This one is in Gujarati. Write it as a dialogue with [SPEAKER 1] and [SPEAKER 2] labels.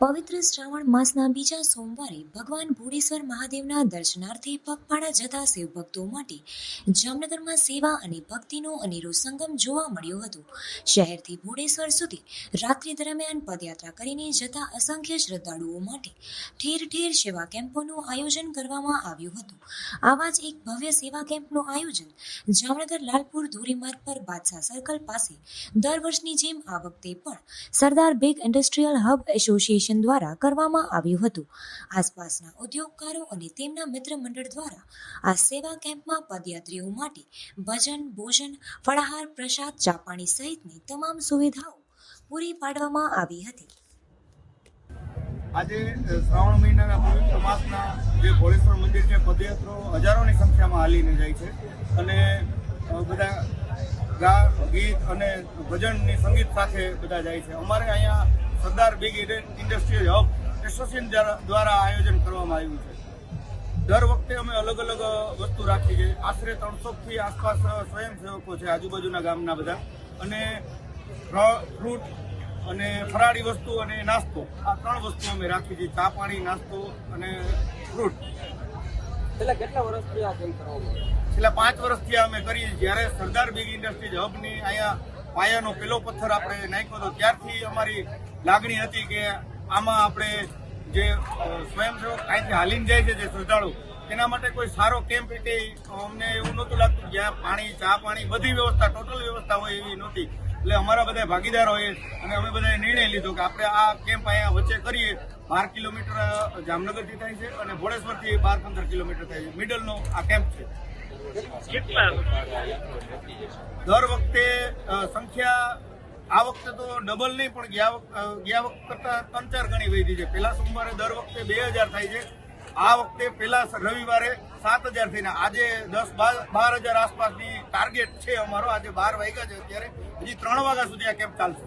[SPEAKER 1] પવિત્ર શ્રાવણ માસના બીજા સોમવારે ભગવાન ભૂડેશ્વર મહાદેવના દર્શનાર્થે પગપાળા જતા શિવભક્તો માટે જામનગરમાં સેવા અને ભક્તિનો અનેરો સંગમ જોવા મળ્યો હતો. શહેરથી ભૂડેશ્વર સુધી રાત્રિ દરમિયાન પદયાત્રા કરીને જતા અસંખ્ય શ્રદ્ધાળુઓ માટે ઠેર ઠેર સેવા કેમ્પોનું આયોજન કરવામાં આવ્યું હતું. આવા જ એક ભવ્ય સેવા કેમ્પનું આયોજન જામનગર લાલપુર ધોરીમાર્ગ પર બાદશાહ સર્કલ પાસે દર વર્ષની જેમ આ વખતે પણ Sardar bag industrial hub association દ્વારા કરવામાં આવ્યું હતું. આસપાસના ઉદ્યોગકારો અને તેમના મિત્ર મંડળ દ્વારા આ સેવા કેમ્પમાં પદયાત્રીઓ માટે ભજન, ભોજન, ફળાહાર, પ્રસાદ ચાપાણી સહિતની તમામ સુવિધાઓ પૂરી પાડવામાં આવી હતી.
[SPEAKER 2] આજે શ્રાવણ મહિનાના પવિત્ર માસના જે ભોળેશ્વર મંદિર છે પદયાત્રો હજારોની સંખ્યામાં હાલીને જાય છે અને બધા ગા, ગીત અને ભજનની સંગીત સાથે બધા જાય છે. અમારે અહીંયા Sardar big industrial hub association દ્વારા- આયોજન કરવામાં આવ્યું છે. દર વખતે અમે અલગ અલગ વસ્તુ રાખીએ છીએ. આશરે ત્રણસો થી આસપાસ સ્વયંસેવકો છે આજુબાજુના ગામના બધા. અને ફ્રૂટ અને ફરાળી વસ્તુ અને નાસ્તો આ ત્રણ વસ્તુ અમે રાખી છીએ. ચા પાણી નાસ્તો અને ફ્રૂટ.
[SPEAKER 3] છેલ્લા કેટલા વર્ષથી આ કેમ કરવામાં
[SPEAKER 2] છેલ્લા પાંચ વર્ષથી અમે કરીએ જ્યારે સરદાર બિગ ઇન્ડસ્ટ્રીઝ હબની અહીંયા પાયાનો પેલો પથ્થર આપણે નાખ્યો હતો ત્યારથી અમારી લાગણી હતી કે આમાં આપણે જે સ્વયંસેવક અહીંથી હાલીને જાય છે જે શ્રદ્ધાળુ, તેના માટે કોઈ સારો કેમ્પ કે અમને એવું નહોતું લાગતું. જ્યાં પાણી, ચા પાણી બધી વ્યવસ્થા, ટોટલ વ્યવસ્થા હોય એવી નહોતી. એટલે અમારા બધા ભાગીદાર હોય અને અમે બધાએ નિર્ણય લીધો કે આપણે આ કેમ્પ અહીંયા વચ્ચે કરીએ. બાર કિલોમીટર જામનગરથી થાય છે અને ભોળેશ્વરથી બાર પંદર કિલોમીટર થાય છે. મિડલનો આ કેમ્પ છે. દર વખતે સંખ્યા આ વખતે તો ડબલ નહીં, પણ ગયા ગયા વખત કરતા ત્રણ ચાર ગણી વધી છે. પેલા સોમવારે દર વખતે બે હજાર થાય છે. આ વખતે પેલા રવિવારે સાત હજાર થઈને, આજે દસ બાર હજાર આસપાસની ટાર્ગેટ છે અમારો. આજે બાર વાગ્યા છે અત્યારે. હજી ત્રણ વાગ્યા સુધી આ કેમ્પ ચાલશે.